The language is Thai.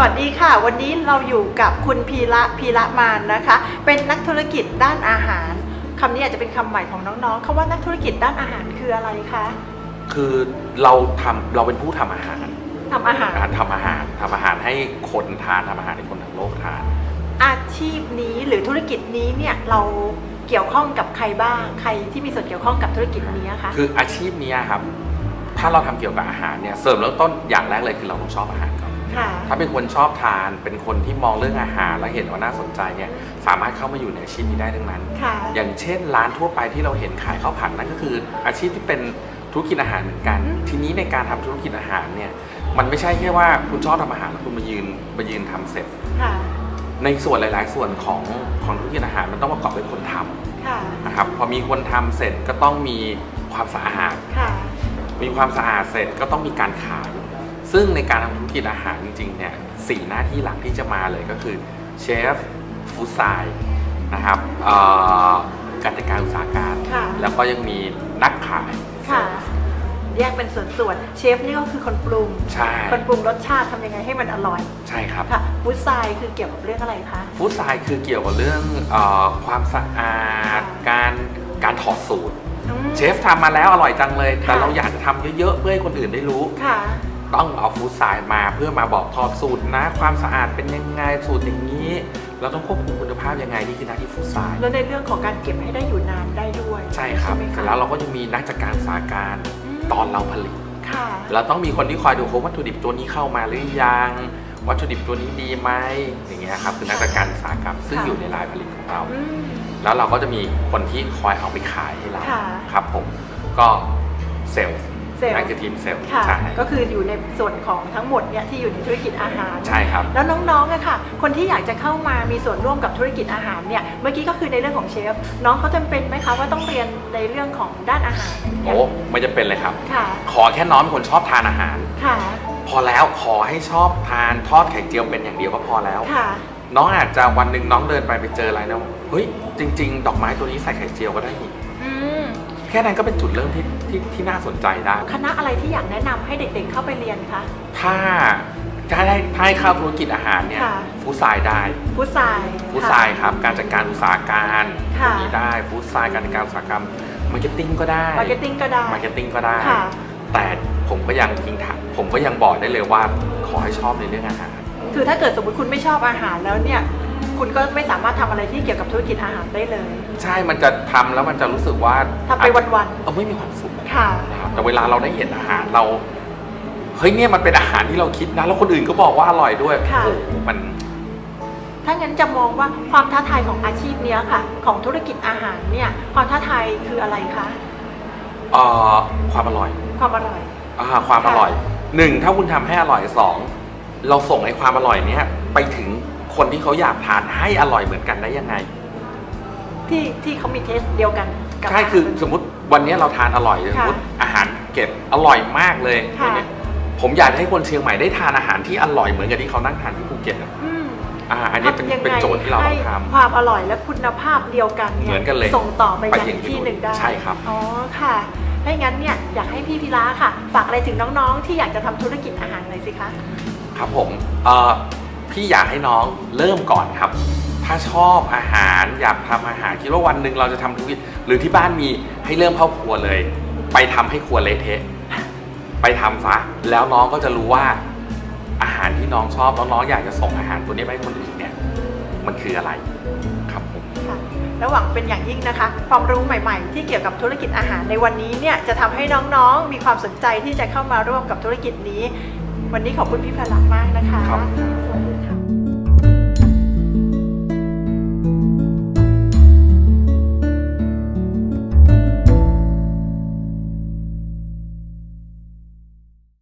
สวัสดีค่ะ วันนี้เราอยู่กับคุณพีระพีระมานนะคะ เป็นนักธุรกิจด้านอาหารคำนี้อาจจะเป็นคำใหม่ของน้องๆคำว่านักธุรกิจด้านอาหารคืออะไรคะคือเราทำเราเป็นผู้ทำอาหารทำอาหารการทำอาหารทำอาหารให้คนทานทำอาหารให้คนทั้งโลกทาน อาชีพนี้หรือธุรกิจนี้เนี่ยเราเกี่ยวข้องกับใครบ้าง ใครที่มีส่วนเกี่ยวข้องกับธุรกิจนี้คะ คืออาชีพเนี้ยครับ ถ้าเราทำเกี่ยวกับอาหารเนี่ย เสริมเริ่มต้นอย่างแรกเลยคือเราต้องชอบอาหารก่อน ค่ะ ถ้าเป็นคนชอบทาน เป็นคนที่มองเรื่องอาหารและเห็นว่าน่าสนใจเนี่ยสามารถเข้ามาอยู่ในอาชีพนี้ได้ทั้งนั้น ค่ะ อย่างเช่น ร้านทั่วไปที่เราเห็นขายข้าวผัดนั่นก็คือ อาชีพที่เป็นธุรกิจอาหารเหมือนกันอืมทีนี้ในการทำธุรกิจอาหารเนี่ยมันไม่ใช่แค่ว่าคุณชอบทำอาหารแล้วคุณมายืนมายืนทำเสร็จ ค่ะ ในส่วนหลาย ๆ ส่วนของของธุรกิจอาหารมันต้องประกอบด้วยคนทำค่ะ นะครับพอมีคนทำเสร็จก็ต้องมีความสะอาด ค่ะ มีความสะอาดเสร็จก็ต้องมีการขาย ซึ่งในการทำธุรกิจอาหารจริงๆเนี่ยสี่หน้าที่หลักที่จะมาเลยก็คือเชฟฟู้ดไซด์นะครับเอ่อการจัดการอุตสาหการค่ะแล้วก็ยังมีนักขายค่ะแยกเป็นส่วนๆเชฟนี่ก็คือคนปรุงใช่คนปรุงรสชาติทำยังไงให้มันอร่อย ใช่ครับค่ะฟู้ดไซด์คือเกี่ยวกับเรื่องอะไรคะฟู้ดไซด์คือเกี่ยวกับเรื่องเออความสะอาด การการถอดสูตรอืมเชฟทำมาแล้วอร่อยจังเลย แต่ค่ะเราอยากจะทำเยอะๆเพื่อให้คนอื่นได้รู้ค่ะ ต้องเอาฟู้ดไซด์มาเพื่อมาบอกถอดสูตรนะ ความสะอาดเป็นยังไงสูตรอย่างนี้ เราต้องควบคุมคุณภาพยังไงนี่คือหน้าที่ฟู้ดไซด์แล้วในเรื่องของการเก็บให้ได้อยู่นานได้ด้วยใช่ครับไหมเสร็คะจแล้วเราก็จะมีนักจัดการอุตสาหการมตอนเราผลิตค่ะเราต้องมีคนที่คอยดูว่าวัตถุดิบตัวนี้เข้ามาหรือยังวัตถุดิบตัวนี้ดีไหมอย่างเงี้ยครับคือนักจัดการอุตสาหกรรมซึ่งค่ะอยู่ในรายผลิตของเราอืมแล้วเราก็จะมีคนที่คอยเอาไปขายให้เราค่ะครับผมก็เซลล์ เซลล์นั่นคือทีมเซลล์ค่ะใช่ก็คืออยู่ในส่วนของทั้งหมดเนี่ยที่อยู่ในธุรกิจอาหาร ใช่ครับ แล้วน้องๆอะค่ะ คนที่อยากจะเข้ามามีส่วนร่วมกับธุรกิจอาหารเนี่ย เมื่อกี้ก็คือในเรื่องของเชฟ น้องเขาจำเป็นไหมคะว่าต้องเรียนในเรื่องของด้านอาหาร โอ้ ไม่จะเป็นเลยครับ ค่ะ ขอแค่น้องเป็นคนชอบทานอาหาร ค่ะ พอแล้วขอให้ชอบทานทอดไข่เจียวเป็นอย่างเดียวก็พอแล้ว ค่ะ น้องอาจจะวันหนึ่งน้องเดินไปไปเจออะไรนะ เฮ้ย จริง ๆ ดอกไม้ตัวนี้ใส่ไข่เจียวก็ได้นี่อืม แค่นั้นก็เป็นจุดเริ่มที่ที่ที่น่าสนใจได้ คณะอะไรที่อยากแนะนำให้เด็กๆเข้าไปเรียนคะ ถ้าถ้าได้ถ้าให้เข้าธุรกิจอาหารเนี่ยค่ะ ฟู้ดไซด์ได้ฟู้ดไซด์ฟู้ดไซด์ครับ การจัดการอุตสาหการค่ะนี้ได้ฟู้ดไซด์การจัดการอุตสาหกรรมมาร์เก็ตติ้งก็ได้มาร์เก็ตติ้งก็ได้ มาร์เก็ตติ้งก็ได้ ค่ะ แต่ผมก็ยังทิ้งถักผมก็ยังบอกได้เลยว่าขอให้ชอบในเรื่องอาหาร คือถ้าเกิดสมมติคุณไม่ชอบอาหารแล้วเนี่ย คุณก็ไม่สามารถทำอะไรที่เกี่ยวกับธุรกิจอาหารได้เลยใช่มันจะทำแล้วมันจะรู้สึกว่าทำไปวันๆเออไม่มีความสุขค่ะ นะครับแต่เวลาเราได้เห็นอาหารเราเฮ้ยเนี่ยมันเป็นอาหารที่เราคิดนะ แล้วคนอื่นก็บอกว่าอร่อยด้วยค่ะ โอ้โหมัน ถ้างั้นจะมองว่าความท้าทายของอาชีพเนี้ยค่ะ ของธุรกิจอาหารเนี่ยความท้าทายคืออะไรคะเอ่อความอร่อยความอร่อย อ่าความอร่อยหนึ่งถ้าคุณทำให้อร่อยสองเราส่งไอ้ความอร่อยเนี้ยไปถึง คนที่เขาอยากทานให้อร่อยเหมือนกันได้ยังไง ที่ที่เขามีเทสเดียวกันกับ ใช่คืออาหารสมมติวันนี้เราทานอร่อยสมมติอาหารเก็บอร่อยมากเลยค่ะอย่างเงี้ยผมอยากให้คนเชียงใหม่ได้ทานอาหารที่อร่อยเหมือนกับที่เขานั่งทานที่ภูเก็ตอะอืมอ่า อันนี้เป็นทำยังไงเป็นโจทย์ที่เราต้องให้ทำความอร่อยและคุณภาพเดียวกันเนี่ยเหมือนกันเลยส่งต่อไปไปยังอย่างที่หนึ่งได้ใช่ครับ อ๋อค่ะถ้าอย่างนั้นเนี่ยอยากให้พี่พิระค่ะ ฝากอะไรถึงน้องๆ ที่อยากจะทำธุรกิจอาหารหน่อยสิคะ ครับผมเอ่อ พี่อยากให้น้องเริ่มก่อนครับ ถ้าชอบอาหารอยากทำอาหารคิดว่าวันหนึ่งเราจะทำธุรกิจหรือที่บ้านมีให้เริ่มเข้าครัวเลย ไปทำให้ครัวเละเทะไปทำซะแล้วน้องก็จะรู้ว่า อาหารที่น้องชอบน้องอยากจะส่งอาหารตัวนี้ไปให้คนอื่นเนี่ยมันคืออะไรครับผมค่ะหวังเป็นอย่างยิ่งนะคะ ความรู้ใหม่ๆ ที่เกี่ยวกับธุรกิจอาหารในวันนี้เนี่ยจะทำให้น้องๆ มีความสนใจที่จะเข้ามาร่วมกับธุรกิจนี้ วันนี้ขอบคุณพี่พลักมากนะคะขอบคุณค่ะ